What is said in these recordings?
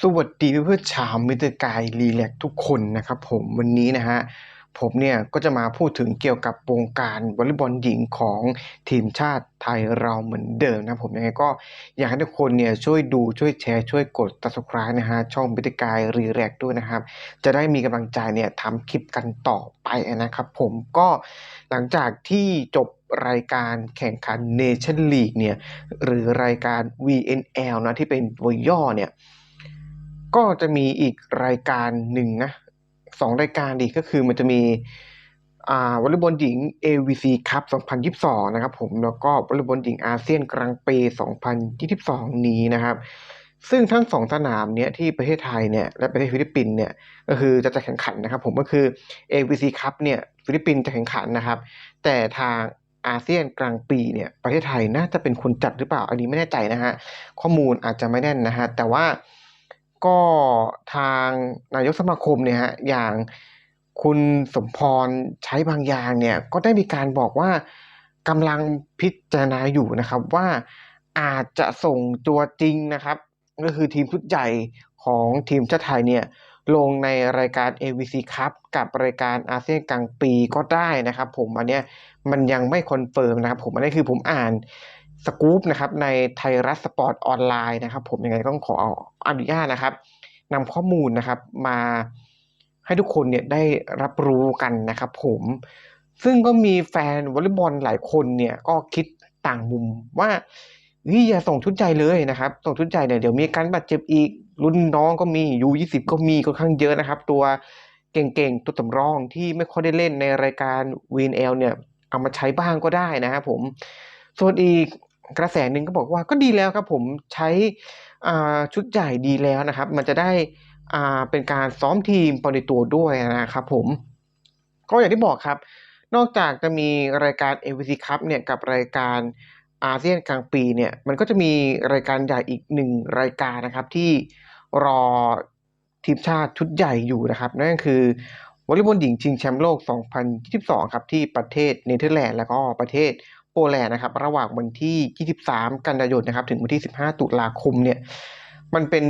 สวัสดีเพื่อนชาวมิเตอร์กายรีแลกทุกคนนะครับผมวันนี้นะฮะผมเนี่ยก็จะมาพูดถึงเกี่ยวกับวงการวอลเลย์บอลหญิงของทีมชาติไทยเราเหมือนเดิมนะผมยังไงก็อยากให้ทุกคนเนี่ยช่วยดูช่วยแชร์ช่วยกด subscribe นะฮะช่องมิเตอร์กายรีแลกด้วยนะครับ จะได้มีกำลังใจเนี่ยทำคลิปกันต่อไปนะครับผมก็หลังจากที่จบรายการแข่งขัน Nation League เนี่ยหรือรายการ VNL นะที่เป็นตัวย่อเนี่ย ก็จะมีอีกรายการหนึ่งนะสองรายการดีก็คือมันจะมีอ่าวอลเลย์บอลหญิง AVC Cup 2022 นะครับผมแล้วก็วอลเลย์บอลหญิงอาเซียนกลางปี 2022 นี้นะครับ ซึ่งทั้งสองสนามเนี้ยที่ประเทศไทยเนี่ยและประเทศฟิลิปปินส์เนี่ยก็คือจะจะแข่งขันนะครับผมก็คือ AVC Cup เนี่ยฟิลิปปินส์จะแข่งขันนะครับ แต่ทางอาเซียนกลางปีเนี่ยประเทศไทยน่าจะเป็นคนจัดหรือเปล่าอันนี้ไม่แน่ใจนะฮะข้อมูลอาจจะไม่แน่นนะฮะแต่ว่า ก็ทางนายกสมาคมเนี่ยฮะอย่างคุณสมพรใช้บางอย่างเนี่ยก็ได้มีการบอกว่ากำลังพิจารณาอยู่นะครับว่าอาจจะส่งตัวจริงนะครับ ก็คือทีมชุดใหญ่ของทีมชาติไทยเนี่ยลงในรายการ AVC ครับกับรายการอาเซียนกลางปีก็ได้นะครับ ผมอันเนี้ยมันยังไม่คอนเฟิร์มนะครับ ผมอันนี้คือผมอ่าน สกู๊ปนะครับในไทยรัฐสปอร์ตออนไลน์นะครับผมยังไงต้องขออนุญาตนะครับนำข้อมูลนะครับมาให้ทุกคนเนี่ยได้รับรู้กันนะครับผมซึ่งก็มีแฟนวอลเลย์บอลหลายคนเนี่ยก็คิดต่างมุมว่านี่อย่าส่งชุดใจเลยนะครับ ส่งชุดใจเนี่ยเดี๋ยวมีการบาดเจ็บอีก รุ่นน้องก็มียูยี่สิบก็มีค่อนข้างเยอะนะครับ ตัวเก่งๆ ตัวสำรองที่ไม่ค่อยได้เล่นในรายการ VNL เนี่ย เอามาใช้บ้างก็ได้นะครับผม ส่วนอีก กระแสหนึ่งก็บอกว่าก็ดีแล้วครับผมใช้ชุดใหญ่ดีแล้วนะครับ มันจะได้เป็นการซ้อมทีมปในตัวด้วยนะครับผม ก็อย่างที่บอกครับ นอกจากจะมีรายการ AVC Cup เนี่ยกับรายการอาเซียนกลางปีเนี่ยมันก็จะมีรายการใหญ่อีกหนึ่งรายการนะครับที่รอทีมชาติชุดใหญ่อยู่นะครับ นั่นก็คือวอลเลย์บอลหญิงชิงแชมป์โลก 2022 ครับที่ประเทศเนเธอร์แลนด์แล้วก็ประเทศ โปแลนด์นะครับ ระหว่างวันที่ 23 กันยายนนะครับ ถึงวันที่ 15 ตุลาคมเนี่ย มันเป็น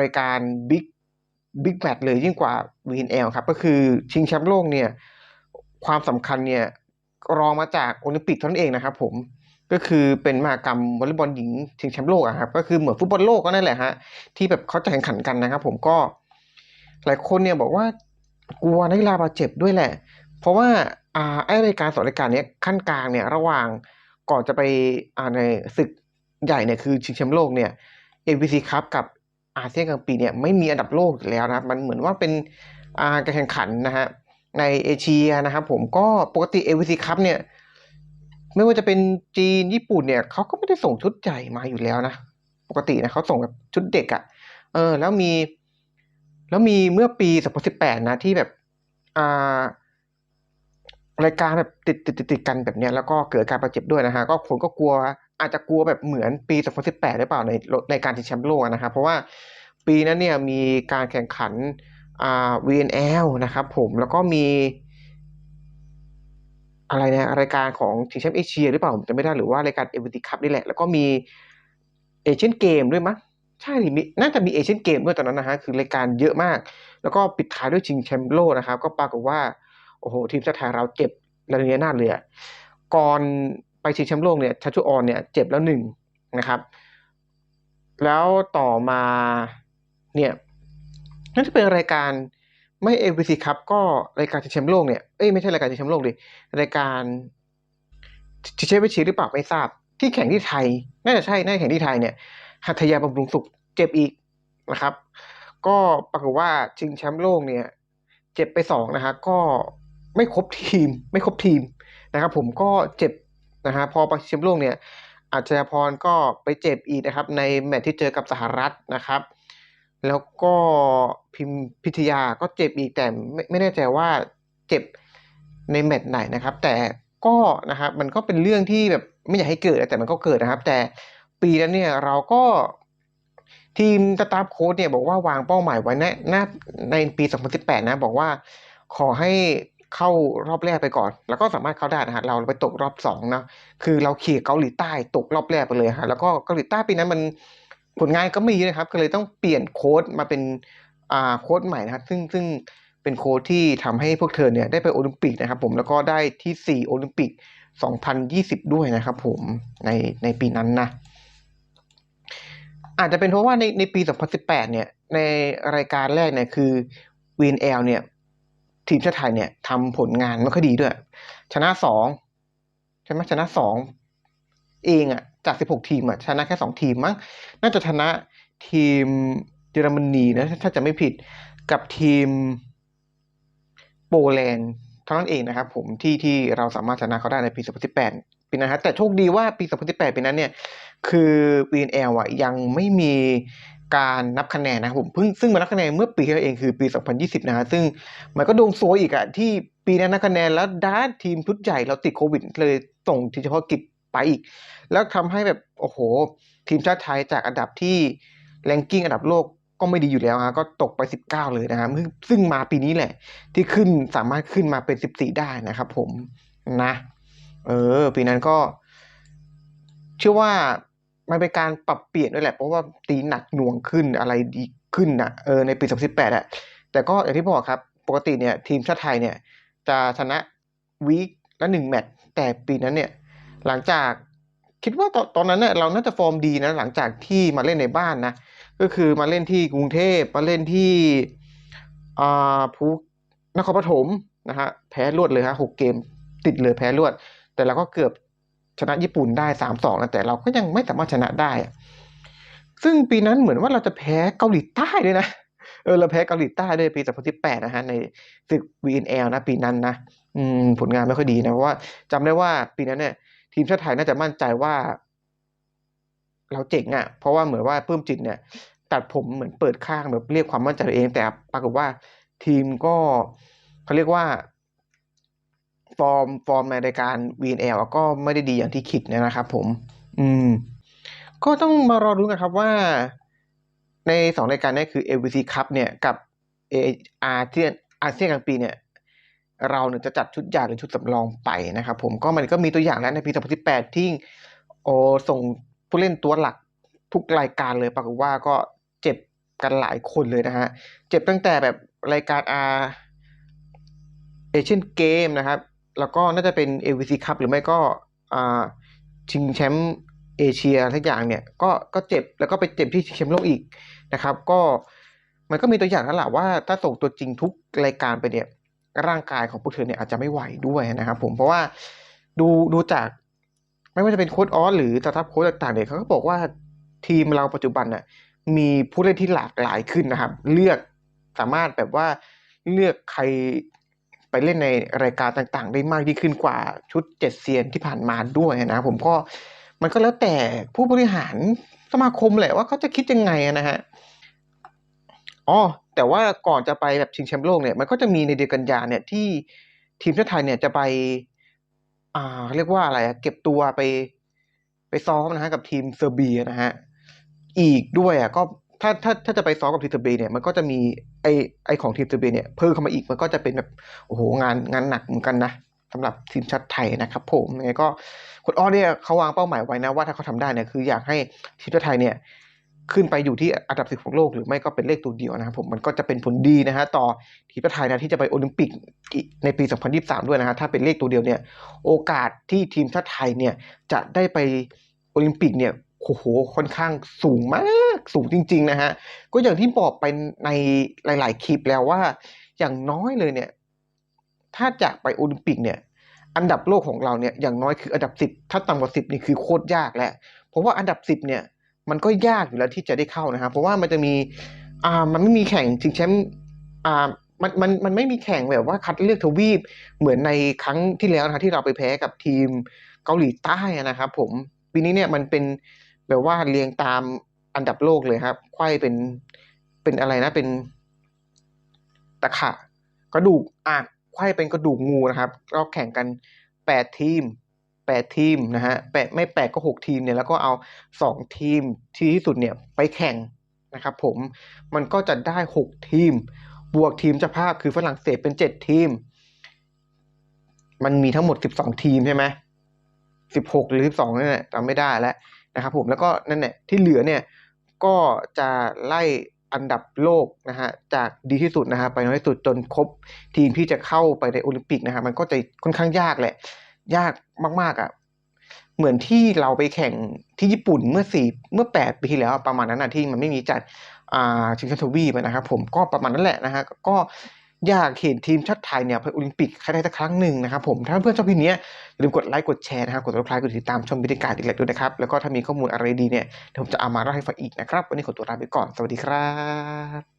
รายการบิ๊กบิ๊กแมตช์เลยยิ่งกว่า VNL ครับ ก็คือชิงแชมป์โลกเนี่ย ความสำคัญเนี่ย รองมาจากโอลิมปิกเท่านั้นเองนะครับผมก็คือเป็นมหกรรมวอลเลย์บอลหญิงชิงแชมป์โลกอะครับก็คือเหมือนฟุตบอลโลกก็นั่นแหละฮะที่แบบเขาจะแข่งขันกันนะครับ ผมก็หลายคนเนี่ยบอกว่ากลัวนักกีฬาบาดเจ็บด้วยแหละ เพราะว่า อ่าไอรายการสองรายการนี้ยขั้นกลางเนี่ยระหว่างก่อนจะไปอ่าในศึกใหญ่เนี่ยคือชิงแชมป์โลกเนี่ย AVC ครับกับอาเซียนกลางปีเนี่ยไม่มีอันดับโลกอยู่แล้วนะครับ มันเหมือนว่าเป็นอ่าการแข่งขันนะฮะในเอเชียนะครับผมก็ปกติ AVC ครับเนี่ยไม่ว่าจะเป็นจีนญี่ปุ่นเนี่ยเขาก็ไม่ได้ส่งชุดใหญ่มาอยู่แล้วนะ ปกตินะเขาส่งแบบชุดเด็กอะ่ะเออแล้วมี แล้วมีเมื่อปี 2018 นะที่แบบอ่า รายการแบบติดติดติดติดกันแบบเนี้ยแล้วก็เกิดการบาดเจ็บด้วยนะฮะก็คนก็กลัวอาจจะกลัวแบบเหมือนปี 2018 หรือเปล่าในในการชิงแชมป์โลกนะครับเพราะว่าปีนั้นเนี่ยมีการแข่งขันอ่า VNL นะครับผมแล้วก็มี อะไรนะรายการของชิงแชมป์เอเชียหรือเปล่าผมจะไม่ได้หรือว่ารายการเอเวอร์ติคัพนี่แหละ แล้วก็มีเอเชียนเกมด้วยมั้ยใช่มีน่าจะมีเอเชียนเกมด้วยตอนนั้นนะฮะคือรายการเยอะมาก แล้วก็ปิดท้ายด้วยชิงแชมป์โลกนะครับ ก็ปรากฏว่า อ้โหทีมชาติไทยเราเจ็บระเนียนาดเลยก่อนไปชิงแชมป์โลกเนี่ยชัชุออนเนี่ยเจ็บแล้วหนึ่งนะครับ แล้วต่อมาเนี่ยนั่นจะเป็นรายการไม่เอวีซีครับก็รายการชิงแชมป์โลกเนี่ยเอ้ยไม่ใช่รายการชิงแชมป์โลกดิรายการชิเชวิชีหรือเปล่าไม่ทราบ ที่แข่งที่ไทยน่าจะใช่น่าจะแข่งที่ไทยเนี่ยหัตถยาบำรุงสุขเจ็บอีกนะครับ ก็ปรากฏว่าชิงแชมป์โลกเนี่ย เจ็บไปสองนะฮะก็ ไม่ครบทีม ไม่ครบทีมนะครับ ผมก็เจ็บนะฮะพอไปแชมป์โลกเนี่ยอาจาพรก็ไปเจ็บอีกนะครับ ในแมตช์ที่เจอกับสหรัฐนะครับ แล้วก็พิมพิทยาก็เจ็บอีกแต่ไม่ไม่แน่ใจว่าเจ็บในแมตช์ไหนนะครับ แต่ก็นะครับมันก็เป็นเรื่องที่แบบไม่อยากให้เกิดแต่มันก็เกิดนะครับ แต่ปีนั้นเนี่ยเราก็ทีมสตาฟโค้ดเนี่ยบอกว่าวางเป้าหมายไว้ในในปี 2018 นะ บอกว่าขอให้ เข้ารอบแรกไปก่อน แล้วก็สามารถเข้าได้นะฮะเราไปตกรอบสองนะคือเราเขี่ยเกาหลีใต้ตกรอบแรกไปเลยฮะแล้วก็เกาหลีใต้ปีนั้นมันผลงานก็ไม่ดีนะครับก็เลยต้องเปลี่ยนโค้ดมาเป็นอ่าโค้ดใหม่นะครับซึ่งซึ่งเป็นโค้ดที่ทำให้พวกเธอเนี่ยได้ไปโอลิมปิกนะครับผมแล้วก็ได้ที่ 4 โอลิมปิก 2020 ด้วยนะครับผมในในปีนั้นนะอาจจะเป็นเพราะว่าในในปี 2018 เนี่ยในรายการแรกเนี่ยคือ VNL เนี่ย ทีมชาติไทยเนี่ยทำผลงานไม่ค่อยดีด้วย ชนะสองใช่ไหมชนะสองเองอะจาก16ทีมอะชนะแค่สองทีมมั้งน่าจะชนะทีมเยอรมนีนะถ้าจะไม่ผิดกับทีมโปแลนด์เท่านั้นเองนะครับผมที่ที่เราสามารถชนะเขาได้ในปี 2018 ปีนั้นฮะแต่โชคดีว่าปี 2018 ปีนั้นเนี่ยคือ VNL อะยังไม่มี การนับคะแนนนะครับผมเพิ่งซึ่งมานับคะแนนเมื่อปีที่แล้วเองคือปี 2020 นะฮะซึ่งมันก็ดวงโซอีกอะที่ปีนั้นนับคะแนนแล้วด้านทีมชุดใหญ่เราติดโควิดเลยส่งทีมเฉพาะกิจไปอีก แล้วทำให้แบบโอ้โห ทีมชาติไทยจากอันดับที่แรงกิ้งอันดับโลกก็ไม่ดีอยู่แล้วฮะก็ตกไป 19 เลยนะครับซึ่งซึ่งมาปีนี้แหละ ที่ขึ้นสามารถขึ้นมาเป็น 14 ได้นะครับ ผมนะ เออ ปีนั้นก็ เชื่อว่า มันเป็นการปรับเปลี่ยนด้วยแหละ เพราะว่าตีหนักหน่วงขึ้นอะไรดีขึ้นอะเออในปี 2018อะแต่ก็อย่างที่บอกครับ ปกติเนี่ยทีมชาติไทยเนี่ยจะชนะวีคละหนึ่งแมตช์แต่ปีนั้นเนี่ยหลังจากคิดว่าตอนตอนนั้นเนี่ยเราน่าจะฟอร์มดีนะหลังจากที่มาเล่นในบ้านนะก็คือมาเล่นที่กรุงเทพมาเล่นที่อ่าภูนครปฐมนะฮะแพ้รวดเลยฮะหกเกมติดเลยแพ้รวด แต่เราก็เกือบ ชนะญี่ปุ่นได้สามสองนะแต่เราก็ยังไม่สามารถชนะได้ ซึ่งปีนั้นเหมือนว่าเราจะแพ้เกาหลีใต้ด้วยนะเออเราแพ้เกาหลีใต้ด้วยปี 2018 นะฮะในศึก VNL นะปีนั้นนะอืมผลงานไม่ค่อยดีนะเพราะว่าจำได้ว่าปีนั้นเนี่ย ทีมชาติไทยน่าจะมั่นใจว่า เราเจ๋งอะ่ะ เพราะว่าเหมือนว่าปลื้มจิตเนี่ย ตัดผมเหมือนเปิดข้างแบบเรียกความมั่นใจตัวเอง แต่ปรากฏว่าทีมก็เขาเรียกว่า ฟอร์มฟอร์มในรายการ VNL ก็ไม่ได้ดีอย่างที่คิดนะครับผม อืม ก็ต้องมารอรู้กันครับว่า ในสองรายการนี้คือ AVC Cup เนี่ยกับเออาเซียนอาเซียนกลางปีเนี่ย เราเนี่ยจะจัดชุดใหญ่หรือชุดสำรองไปนะครับผมก็มันก็มีตัวอย่างแล้วในปี 2018 ที่โอส่งผู้เล่นตัวหลักทุกรายการเลยปรากฏว่าก็เจ็บกันหลายคนเลยนะฮะ เจ็บตั้งแต่แบบรายการอาเอเชียนเกมนะครับ แล้วก็น่าจะเป็น AVC Cup หรือไม่ก็อ่าชิงแชมป์เอเชียทุกอย่างเนี่ยก็ก็เจ็บแล้วก็ไปเจ็บที่ชิงแชมป์โลกอีกนะครับ ก็มันก็มีตัวอย่างแล้วแหละว่าถ้าส่งตัวจริงทุกรายการไปเนี่ยร่างกายของพวกเธอเนี่ยอาจจะไม่ไหวด้วยนะครับผมเพราะว่าดูดูจากไม่ว่าจะเป็นโค้ดออสหรือสตาฟโค้ดต่างๆเนี่ยเขาก็บอกว่าทีมเราปัจจุบันน่ะมีผู้เล่นที่หลากหลายขึ้นนะครับ เลือกสามารถแบบว่าเลือกใคร เล่นในรายการต่างๆ ได้มากยิ่งขึ้นกว่าชุดเจ็ดเซียนที่ผ่านมาด้วยนะผมก็มันก็แล้วแต่ผู้บริหารสมาคมแหละว่าเขาจะคิดยังไงนะฮะอ๋อแต่ว่าก่อนจะไปแบบชิงแชมป์โลกเนี่ยมันก็จะมีในเดือนกันยาเนี่ยที่ทีมชาติไทยเนี่ยจะไป อ่าเรียกว่าอะไรเก็บตัวไป ไปซ้อมนะฮะกับทีมเซอร์เบียนะฮะอีกด้วยอะก็ ถ้าถ้าถ้าจะไปซ้อมกับทีมเซอร์เบเนี่ยมันก็จะมีไอไอของทีมเซอร์เบเนี่ยเพิ่มเข้ามาอีกมันก็จะเป็นแบบโอ้โหงานงานหนักเหมือนกันนะสำหรับทีมชาติไทยนะครับ ผมยังไงก็คุณอ้อเนี่ยเขาวางเป้าหมายไว้นะว่าถ้าเขาทำได้เนี่ยคืออยากให้ทีมชาติไทยเนี่ยขึ้นไปอยู่ที่อันดับสิบของโลกหรือไม่ก็เป็นเลขตัวเดียวนะครับผมมันก็จะเป็นผลดีนะฮะต่อทีมชาติไทยนะที่จะไปโอลิมปิกในปี 2023 ด้วยนะฮะถ้าเป็นเลขตัวเดียวเนี่ยโอกาสที่ทีมชาติไทยเนี่ยจะได้ไปโอลิมปิกเนี่ย โอ้โหค่อนข้างสูงมากสูงจริง ๆ นะฮะ ก็อย่างที่บอกไปในหลาย ๆ คลิปแล้วว่า อย่างน้อยเลยเนี่ย ถ้าจะไปโอลิมปิกเนี่ย อันดับโลกของเราเนี่ยอย่างน้อยคืออันดับสิบถ้าต่ำกว่าสิบนี่คือโคตรยากแหล้วเพราะว่าอันดับสิบเนี่ย มันก็ยากอยู่แล้วที่จะได้เข้านะครับเพราะว่ามันจะมีอ่ามันไม่มีแข่งชิงแชมป์อ่ามันมันมันไม่มีแข่งแบบว่าคัดเลือกทวีปเหมือนในครั้งที่แล้วนะที่เราไปแพ้กับทีมเกาหลีใต้นะครับ ผมปีนี้เนี่ยมันเป็น แบบว่าเรียงตามอันดับโลกเลยครับไข้เป็นเป็นอะไรนะเป็นตะขะกระดูกอะไขว้เป็นกระดูกงูนะครับก็แข่งกันแปดทีมแปดทีมนะฮะแปดไม่แปดก็หกทีมเนี่ยแล้วก็เอาสองทีมที่ที่สุดเนี่ยไปแข่งนะครับผมมันก็จะได้หกทีม บวกทีมเจ้าภาพคือฝรั่งเศสเป็นเจ็ดทีม มันมีทั้งหมดสิบสองทีมใช่ไหมสิบหกหรือสิบสองนี่แหละจำไม่ได้แล้ว นะครับผมแล้วก็นั่นแหละที่เหลือเนี่ยก็จะไล่อันดับโลกนะฮะจากดีที่สุดนะฮะไปน้อยที่สุดจนครบทีมที่จะเข้าไปในโอลิมปิกนะฮะมันก็จะค่อนข้างยากแหละ ยากมากๆอะเหมือนที่เราไปแข่งที่ญี่ปุ่นเมื่อสี่เมื่อแปดปีที่แล้วประมาณนั้นนะที่มันไม่มีจัดอ่าชิงแชมป์ทวีปนะครับผมก็ประมาณนั้นแหละนะฮะก็ อยากเห็นทีมชาติไทยเนี่ยไปโอลิมปิกให้ได้สักครั้งหนึ่งนะครับผม ถ้าเพื่อนชอบคลิปนี้อย่าลืมกดไลค์กดแชร์นะครับกดติดตามกดติดตามชมบรรยากาศอีกแล้วด้วยนะครับ แล้วก็ถ้ามีข้อมูลอะไรดีเนี่ยเดี๋ยวผมจะเอามาเล่าให้ฟังอีกนะครับ วันนี้ขอตัวลาไปก่อนสวัสดีครับ